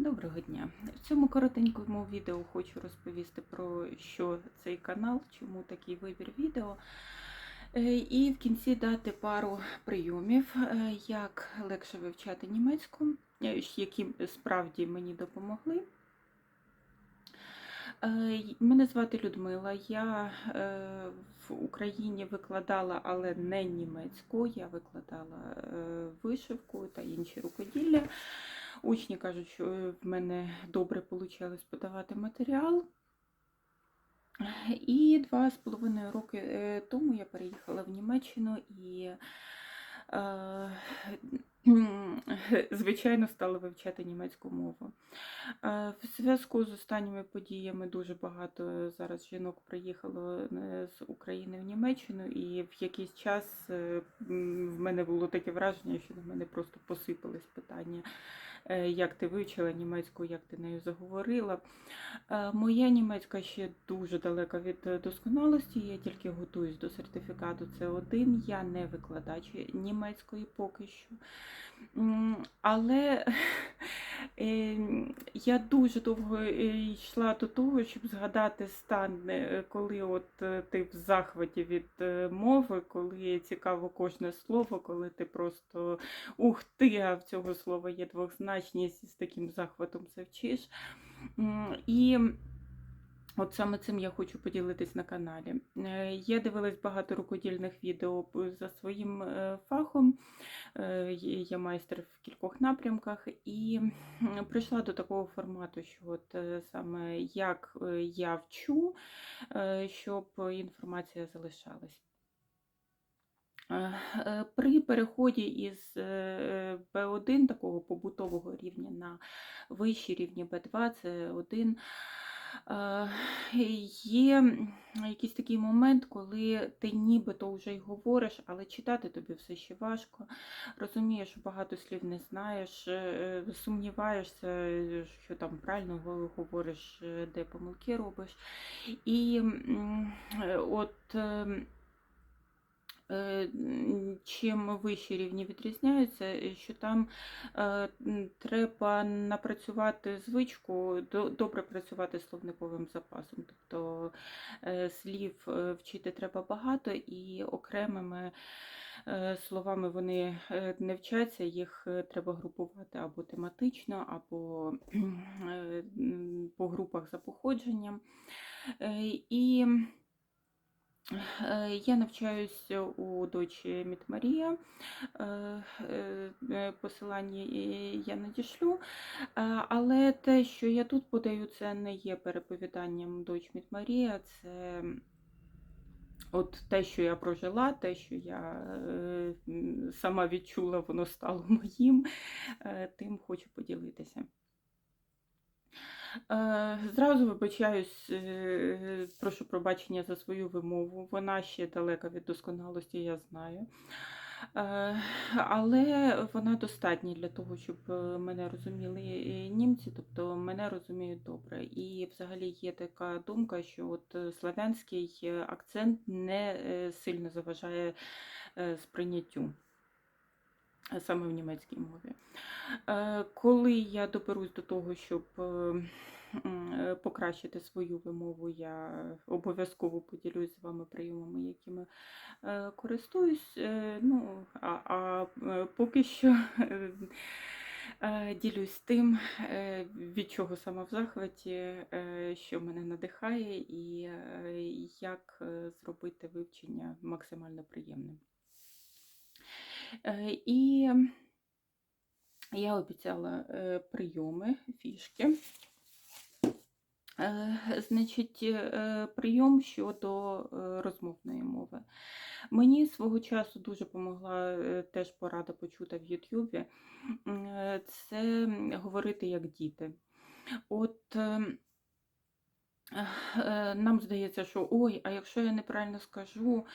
Доброго дня! В цьому коротенькому відео хочу розповісти про що цей канал, чому такий вибір відео. Е, І в кінці дати пару прийомів, е, як легше вивчати німецьку, е, які справді мені допомогли. Е, Мене звати Людмила. Я е, в Україні викладала, але не німецьку. Я викладала е, вишивку та інші рукоділля. Учні кажуть, що в мене добре вийшло подавати матеріал. І два з половиною роки тому я переїхала в Німеччину і, звичайно, стала вивчати німецьку мову. Е, В зв'язку з останніми подіями дуже багато зараз жінок приїхало е, з України в Німеччину, і в якийсь час е, в мене було таке враження, що на мене просто посипались питання, як ти вивчила німецьку, як ти нею заговорила. Е, Моя німецька ще дуже далека від е, досконалості. Я тільки готуюсь до сертифікату С1. Я не викладач німецької поки що. Але е, я дуже довго е, йшла до того, щоб згадати стан, е, коли от е, ти в захваті від е, мови, коли цікаво кожне слово, коли ти просто ух ти, а в цього слова є двозначність, і з таким захватом це. І от саме цим я хочу поділитись на каналі. Е, Я дивилась багато рукодільних відео за своїм е, фахом. Е, Я майстер в кількох напрямках і прийшла до такого формату, що от саме як я вчу, щоб інформація залишалась. При переході із е, B1 такого побутового рівня на вищий рівні B2, це 1, е, є якийсь такий момент, коли ти нібито вже й говориш, але читати тобі все ще важко. Розумієш, багато слів не знаєш, е, сумніваєшся, що там правильно говориш, е, де помилки робиш. І е, от. М, Чим вищі рівні відрізняються, що там е, треба напрацювати звичку, добре працювати словниковим запасом. Тобто е, слів е, вчити треба багато і окремими е, словами вони не вчаться, їх треба групувати або тематично, або по групах за походженням. І Я навчаюсь у дочі Міт Марія. Е, е, Посилання я надішлю. Але те, що я тут подаю, це не є переповіданням доч Міт Марія, це от те, що я прожила, те, що я е, сама відчула, воно стало моїм, Е, тим хочу поділитися. Е, Зразу вибачаюсь, е, прошу пробачення за свою вимову. Вона ще далека від досконалості, я знаю. Е, Але вона достатня для того, щоб мене розуміли німці, тобто мене розуміють добре. І взагалі є така думка, що от славянський акцент не сильно заважає сприйняттю. Саме в німецькій мові. Е, Коли я доберусь до того, щоб е, е, покращити свою вимову, я обов'язково поділюсь з вами прийомами, якими користуюсь. Ну, а, а поки що ділюсь тим, від чого сама в захваті, що мене надихає, і як зробити вивчення максимально приємним. Е, І я обіцяла е, прийоми, фішки. Е, Значить, прийом щодо розмовної мови. Мені свого часу дуже допомогла теж порада почута в Ютубі. Е, Це говорити як діти. От е, е, нам здається, що ой, а якщо я неправильно скажу,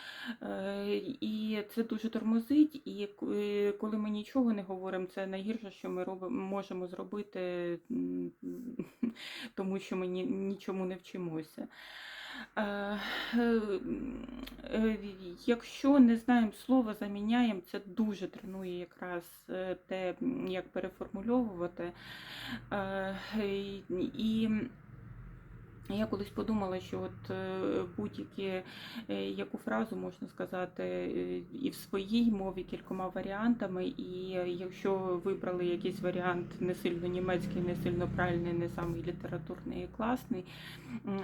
е, і це дуже тормозить, і е, коли ми нічого не говоримо, це найгірше, що ми робимо, можемо зробити, тому що ми нічому не вчимося. Е, е, е, Якщо не знаємо слова, заміняємо, це дуже тренує якраз е, те, як переформульовувати. Е, І я колись подумала, що от е, будь-які е, яку фразу можна сказати е, і в своїй мові кількома варіантами, і якщо вибрали якийсь варіант не сильно німецький, не сильно правильний, не самий літературний і класний,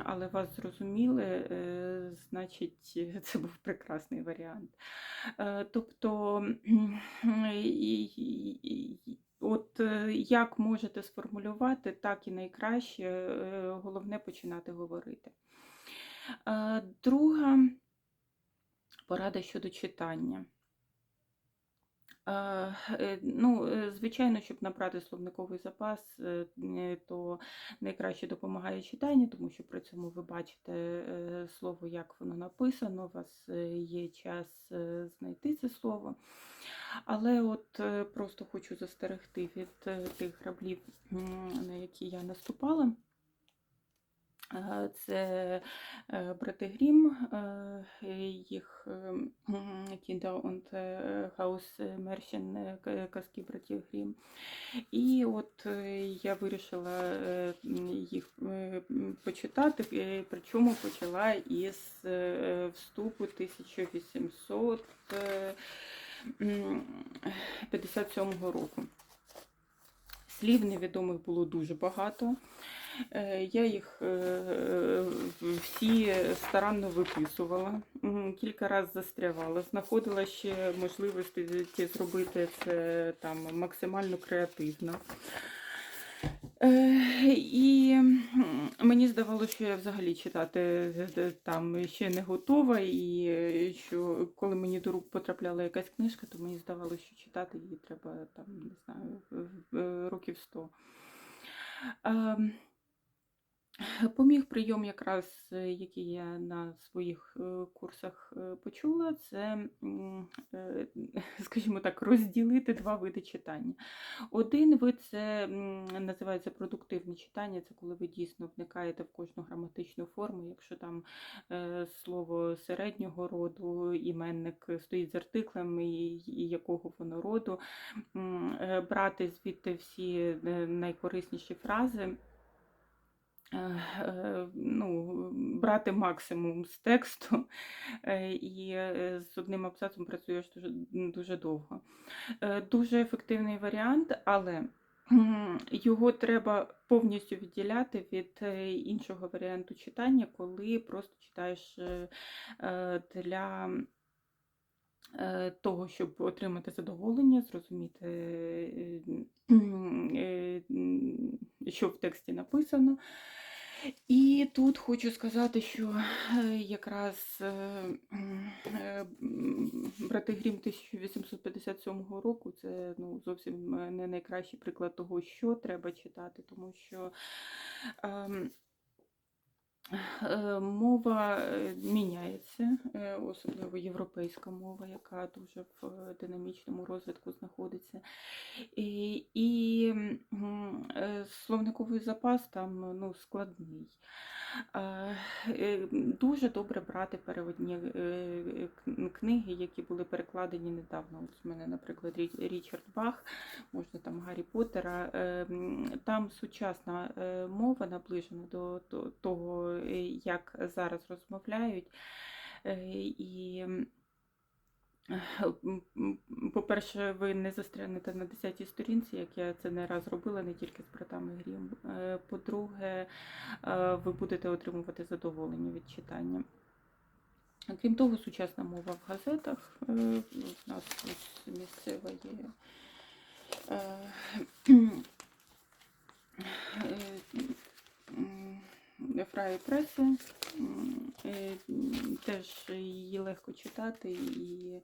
але вас зрозуміли, значить це був прекрасний варіант. Тобто От е, як можете сформулювати, так і найкраще, е, головне починати говорити. Е, Друга порада щодо читання. Ну, звичайно, щоб набрати словниковий запас, то найкраще допомагає читання, тому що при цьому ви бачите слово, як воно написано, у вас є час знайти це слово. Але от е, просто хочу застерегти від е, тих граблів, на які я наступала. Е, Це брати Грім, їх Kinder und Hausmärchen, е, казки братів Грім. І от я вирішила їх почитати, причому почала із вступу 1800. Е, 57-го року. Слів невідомих було дуже багато. Е, Я їх е, всі старанно виписувала, кілька разів застрявала, знаходила ще можливості зробити це там максимально креативно. Е, і мені здавалося, що я взагалі читати е, там ще не готова, і е, що коли мені до рук потрапляла якась книжка, то мені здавалося, що читати її треба там, не знаю, років сто. Ем, Поміг прийом, якраз е, який я на своїх е, курсах е, почула, це, скажімо так, розділити два види читання. Один вид це називається продуктивне читання, це коли ви дійсно вникаєте в кожну граматичну форму. Якщо там слово середнього роду, іменник стоїть з артиклем, і, якого воно роду, брати звідти всі найкорисніші фрази. Е, ну, брати максимум з тексту, е, і е, з одним абзацом працюєш дуже, дуже довго. Дуже ефективний варіант, але його треба повністю відділяти від іншого варіанту читання, коли просто читаєш для того, щоб отримати задоволення, зрозуміти, що в тексті написано. І тут хочу сказати, що якраз м, е, м, брати Грім 1857 року. Це ну, зовсім не найкращий приклад того, що треба читати, тому що ем, мова е, міняється, е, особливо європейська мова, яка дуже в е, динамічному розвитку знаходиться. І, і е, словниковий запас там ну, складний. Е, е, Дуже добре брати переводні е, книги, які були перекладені недавно. Ось у мене, наприклад, Річард Бах, можна там Гаррі Поттера. Е, Там сучасна е, мова наближена до того, е, як зараз розмовляють. Е, І По-перше, ви не застрянете на 10-й сторінці, як я це не раз робила, не тільки з братами Грім. Е, По-друге, е, ви будете отримувати задоволення від читання. Крім того, сучасна мова в газетах. У нас місцева є. Фрає преси. Теж її легко читати і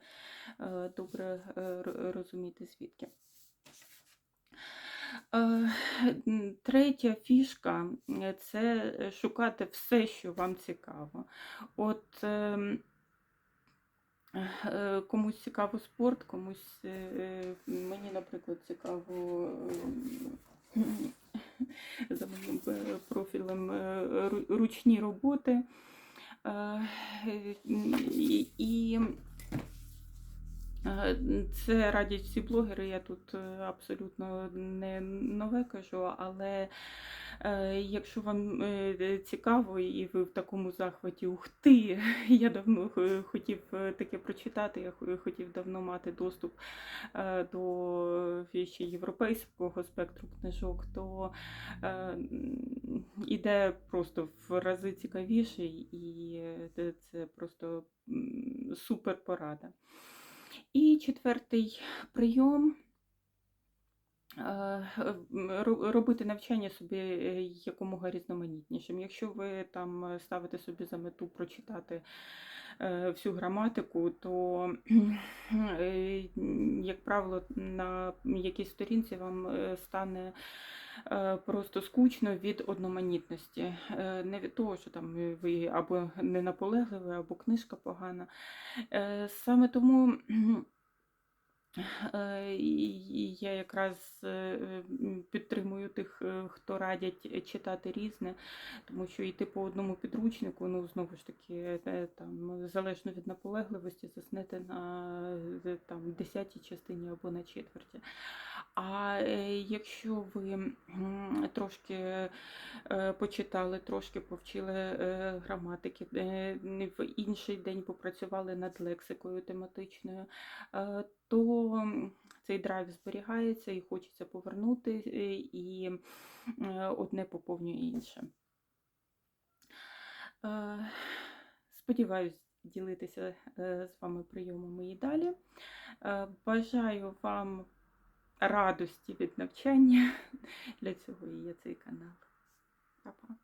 е, добре е, розуміти звідки. Е, Третя фішка це шукати все, що вам цікаво. От ем, комусь цікаво спорт, комусь мені, наприклад, цікаво ем, за моїм е, профілем е, ручні роботи. Е, І, Це радять всі блогери, я тут е, абсолютно не нове кажу, але е, якщо вам е, цікаво і ви в такому захваті, ух ти, я давно хотів е, таке прочитати, я хотів давно мати доступ е, до ще європейського спектру книжок, то е, іде просто в рази цікавіше, і е, це просто супер порада. І четвертий прийом е, робити навчання собі е, якомога різноманітнішим. Якщо ви там е, ставите собі за мету прочитати всю граматику, то, е, як правило, на якійсь сторінці вам е, стане е, просто скучно від одноманітності. Е, Не від того, що там ви або не наполегливі, або книжка погана. Е, Саме тому е, і я якраз е, підтримую тих, е, хто радять читати різне, тому що йти по одному підручнику, ну знову ж таки, е, там залежно від наполегливості, заснете на е, там десятій частині або на четверті. А е, якщо ви трошки е, почитали, трошки повчили е, граматики, е, в інший день попрацювали над лексикою тематичною, е, то цей драйв зберігається і хочеться повернути, е, і е, одне поповнює інше. Е, Сподіваюсь ділитися з вами прийомами і далі. Бажаю вам радості від навчання. Для цього і є цей канал. Па-па.